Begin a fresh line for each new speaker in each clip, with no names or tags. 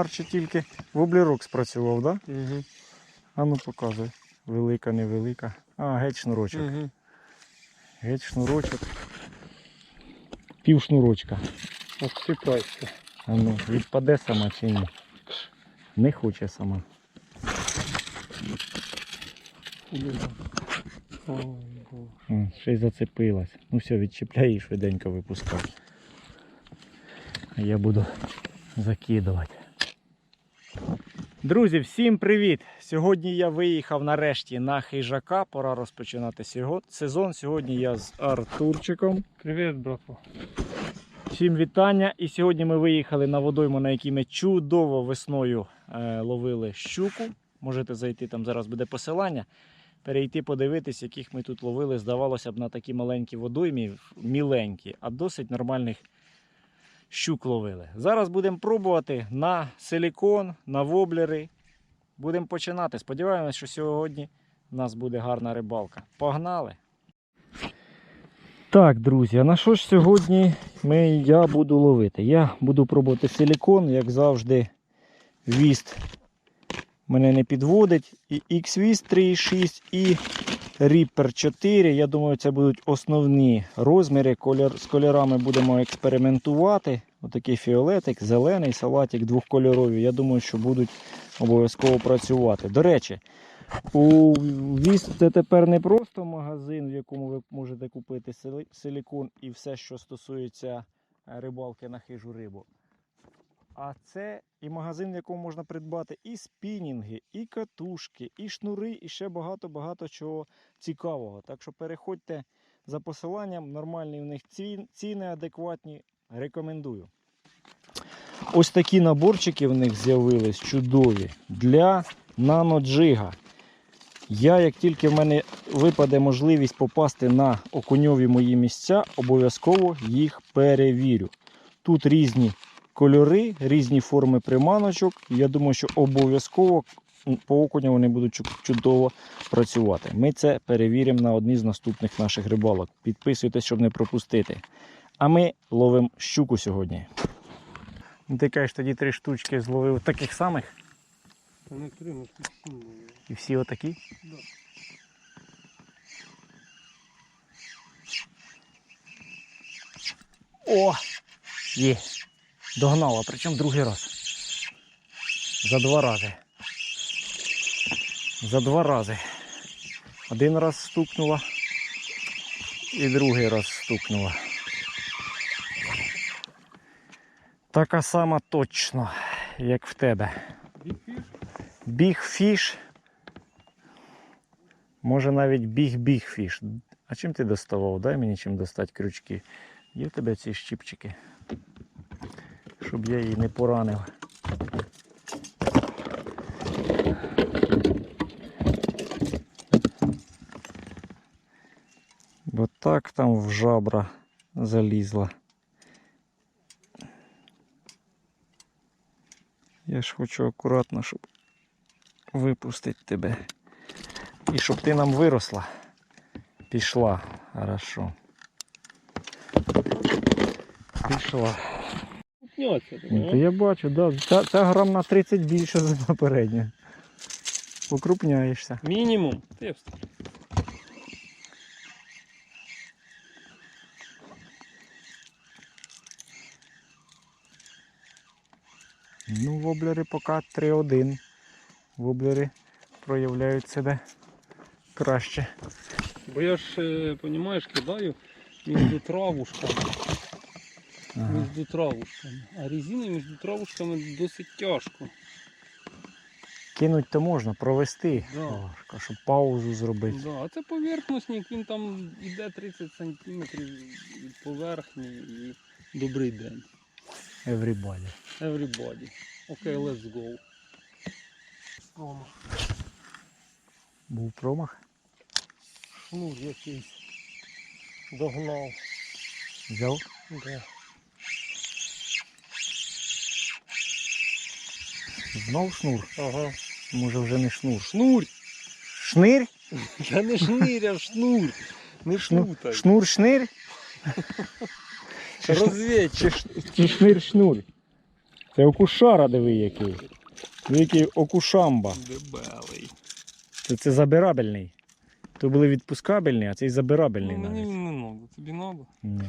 Арчі тільки воблерок спрацював, так? Да?
Угу.
А ну показуй. Велика, невелика. А, геть шнурочок.
Угу.
Геть шнурочок. Пів шнурочка.
Обсипайся.
А ну, відпаде сама чи ні? Не хоче сама. О, ще й зацепилась. Ну все, відчіпляй і швиденько випускай. Я буду закидувати. Друзі, всім привіт! Сьогодні я виїхав нарешті на хижака. Пора розпочинати сезон. Сьогодні я з Артурчиком.
Привіт, братва.
Всім вітання. І сьогодні ми виїхали на водойму, на якій ми чудово весною е, ловили щуку. Можете зайти, там зараз буде посилання. Перейти подивитись, яких ми тут ловили. Здавалося б, на такі маленькі водоймі, міленькі, а досить нормальних щук ловили. Зараз будемо пробувати на силікон, на воблери. Будемо починати. Сподіваємось, що сьогодні у нас буде гарна рибалка. Погнали! Так, друзі, а на що ж сьогодні ми, я буду ловити? Я буду пробувати силікон, як завжди, віст мене не підводить. І X-Vist 3,6 і Reaper 4. Я думаю, це будуть основні розміри. Колір, з кольорами будемо експериментувати. Отакий фіолетик, зелений, салатик двохкольорові. Я думаю, що будуть обов'язково працювати. До речі, у Віст це тепер не просто магазин, в якому ви можете купити сили- силікон і все, що стосується е, рибалки на хижу рибу. А це і магазин, в якому можна придбати і спінінги, і катушки, і шнури, і ще багато-багато чого цікавого. Так що переходьте за посиланням, нормальні у них ціни адекватні. Рекомендую. Ось такі наборчики в них з'явились чудові для наноджига. Я, як тільки в мене випаде можливість попасти на окуньові мої місця, обов'язково їх перевірю. Тут різні кольори, різні форми приманочок. Я думаю, що обов'язково по окуню вони будуть чудово працювати. Ми це перевіримо на одній з наступних наших рибалок. Підписуйтесь, щоб не пропустити. А ми ловимо щуку сьогодні. Ти кажеш, тоді три штучки зловив таких самих
Та три, ну тут
і всі отакі.
Да.
О! Є. Догнала, причому другий раз. За два рази. За два рази. Один раз стукнула і другий раз стукнула. Така сама точно, як в тебе. Біг фіш. Може навіть біг-біг фіш. А чим ти доставав? Дай мені чим достати крючки. Є в тебе ці щіпчики? Щоб я її не поранив. Бо так там в жабра залізла. Я ж хочу акуратно, щоб випустити тебе. І щоб ти нам виросла. Пішла. Хорошо. Пішла.
Пняться,
Ну, то я бачу, да. Ця, ця грам на 30 більше за попередню. Покрупняєшся.
Мінімум. Ти.
Ну, воблери поки 3-1. Воблери проявляють себе краще.
Бо я ж, е, понімаєш, кидаю між травушками.
Ага.
Між травушками. А резини між травушками досить тяжко.
Кинуть то можна, провести.
Да.
Важко, щоб паузу зробити.
Да, а це поверхностник, він там йде 30 см від поверхні і добрий день.
Everybody.
Everybody. Окей, let's go. Рома.
Був промах.
Шнур якийсь. Догнав.
Взяв.
Да.
Знов шнур.
Ага.
Може вже не шнур.
Шнурь!
Шнир?
Я не шнирь, а шнур. Не
Шну...
плутай.
Шнур шнир? Чи,
Розвідчик.
чи, шнир шнур? Це окушара, диви який. Який окушамба.
Дебелий.
Це, це забирабельний. То були відпускабельні, а цей забирабельний
Ну, мені
навіть.
він не надо. Тобі надо?
Ні.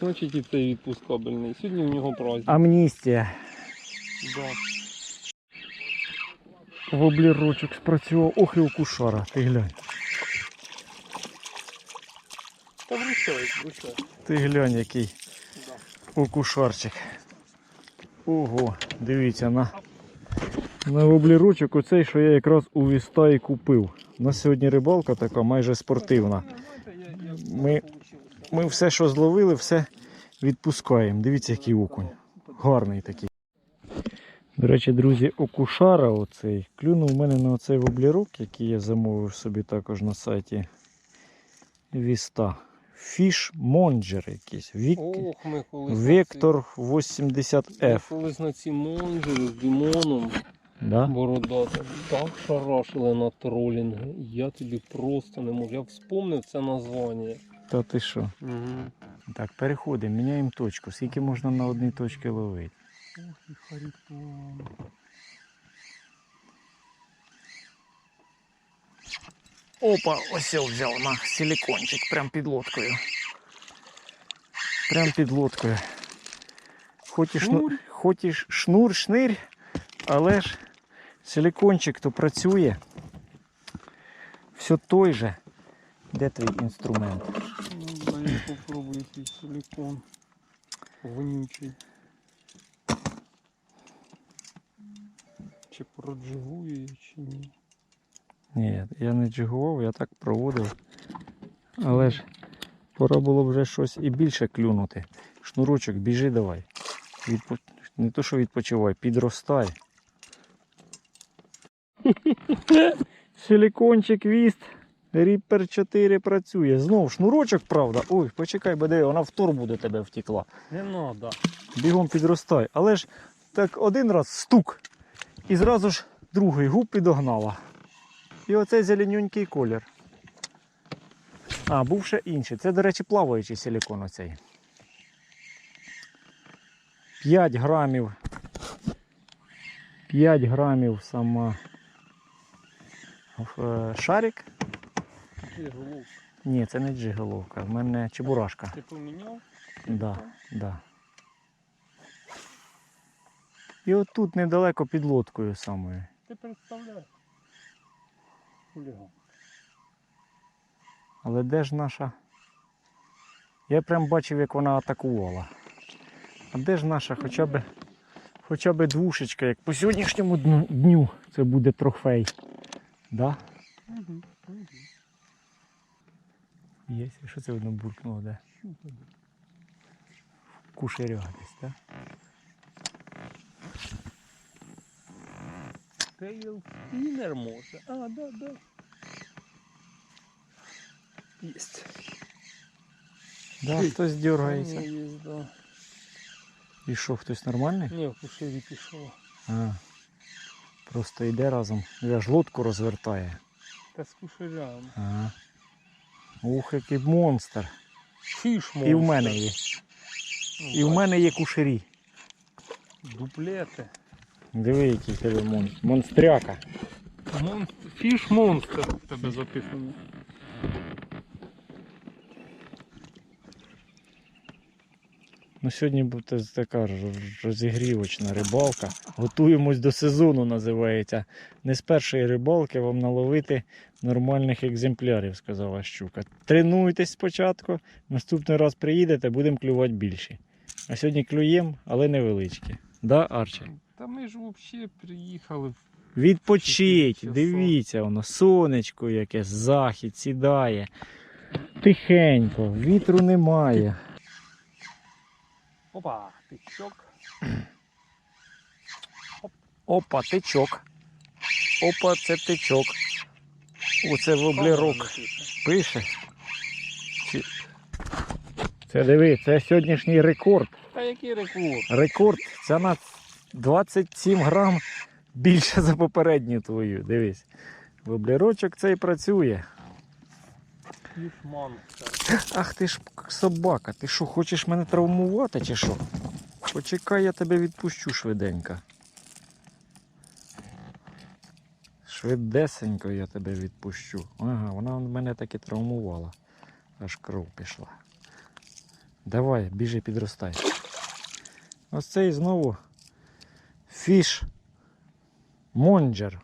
Значить і цей відпускабельний. Сьогодні в нього праздник.
Амністія.
Да.
Воблірочок спрацював. Ох і окушара, ти глянь.
Та вручай, вручай.
Ти глянь, який
Да.
окушарчик. Ого, дивіться на, на воблірочок оцей, що я якраз у Вістаї купив. У нас сьогодні рибалка така майже спортивна. Ми- Ми все, що зловили, все відпускаємо. Дивіться, який окунь. Гарний такий. До речі, друзі, окушара оцей клюнув у мене на оцей воблірок, який я замовив собі також на сайті Віста. Фіш Монджер якийсь. Вік...
Ох, ми колись.
Вектор
на ці-
80F.
Ми колись на ці монжери з Дімоном
Да?
бородатим так шарашили на тролінги. Я тобі просто не можу. Я вспомнив це названня.
Та ти що?
Угу.
Так, переходимо, міняємо точку. Скільки можна на одній точці ловити?
Ох, і харитон.
Опа, ось я взяв на силикончик, прям під лодкою. Прям під лодкою. Хоч і, шнур, хоч і шнур, шнирь, але ж силикончик то працює. Все той же. Де твій інструмент?
Ну, дай я попробую якийсь силикон. Вонючий. Чи проджигує, чи ні.
Ні, я не джигував, я так проводив. Але ж пора було вже щось і більше клюнути. Шнурочок, біжи давай. Відпо... Не то, що відпочивай, підростай. Силикончик віст. Ріпер 4 працює. Знов шнурочок, правда. Ой, почекай, бо вона в торбу до тебе втекла.
Не надо.
Бігом підростай. Але ж так один раз стук. І зразу ж другий губ підогнала. І оцей зеленюнький колір. А, був ще інший. Це, до речі, плаваючий силикон оцей. 5 грамів. 5 грамів сама. е, Шарик?
Ти головка.
Ні, це не джиголовка. В мене чебурашка.
Ти поміняв?
Да, да. І отут недалеко під лодкою самою.
Ти представляєш? Хуліган.
Але де ж наша? Я прям бачив, як вона атакувала. А де ж наша хоча б хоча б двушечка, як по сьогоднішньому дню це буде трофей. Да?
Угу. Угу.
Є, що це воно буркнуло, де? Кушеря десь, так?
Тейл спінер може. А, да, да. Єсть.
Да, хтось дергається.
Є, да.
І що, хтось нормальний?
Ні, в кушері пішло.
А, просто йде разом. Я ж лодку розвертає.
Та з кушерями.
Ага. Ух, який монстр.
Фіш
І в мене є. І в мене є кушері.
Дуплети.
Диви, який тебе мон... монстряка.
Мон... Фіш монстр тебе записано.
Ну, сьогодні буде така розігрівочна рибалка. Готуємось до сезону, називається. Не з першої рибалки вам наловити нормальних екземплярів, сказала щука. Тренуйтесь спочатку, наступний раз приїдете, будемо клювати більше. А сьогодні клюємо, але невеличкі. Да, Арчі?
Та ми ж взагалі приїхали.
Відпочить, дивіться, воно сонечко яке, захід сідає. Тихенько, вітру немає.
Опа, тичок.
Опа, тичок. Опа, це тичок. Оце воблерок. Пише. Чи- Це диви, це сьогоднішній рекорд.
Та який рекорд?
Рекорд це на 27 грам більше за попередню твою. Дивись. Воблерочок цей працює. Ах ти ж собака, ти що, хочеш мене травмувати чи що? Почекай, я тебе відпущу швиденько. Швидесенько я тебе відпущу. Ага, вона мене таки травмувала. Аж кров пішла. Давай, біжи, підростай. Ось цей знову фіш Монджер.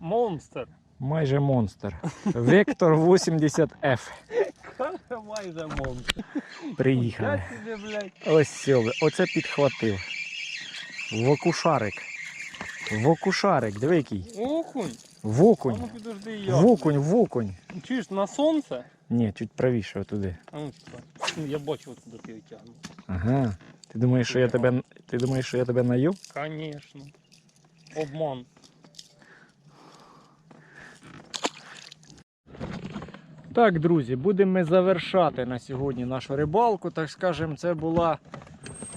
Монстр.
Майже монстр. Вектор 80F.
Каже, майже монстр.
Приїхали. Ось сьоби. Оце підхватив. Вокушарик. Вокушарик, диви який.
Окунь. А
Вокунь.
ну підожди я.
Вокунь, вокунь.
Чуєш, на сонце?
Ні, чуть правіше отуди.
А ну? Ну, я бачу, от куди ти його.
Ага. Ти думаєш, що я тебе. Ти думаєш, що я тебе наю?
Конечно. Обман.
Так, друзі, будемо ми завершати на сьогодні нашу рибалку. Так скажемо, це була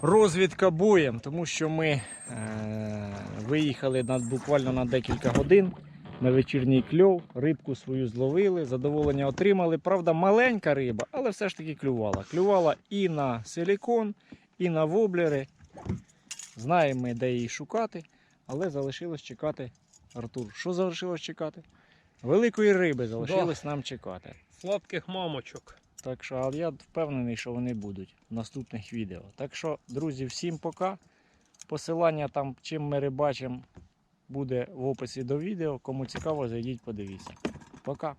розвідка боєм, тому що ми е- виїхали на, буквально на декілька годин на вечірній кльов, рибку свою зловили, задоволення отримали. Правда, маленька риба, але все ж таки клювала. Клювала і на силікон, і на воблери. Знаємо ми, де її шукати, але залишилось чекати. Артур, що залишилось чекати? Великої риби залишилось нам чекати.
Сладких мамочок.
Так що але я впевнений, що вони будуть в наступних відео. Так що, друзі, всім пока. Посилання там, чим ми рибачимо, буде в описі до відео. Кому цікаво, зайдіть, подивіться. Пока.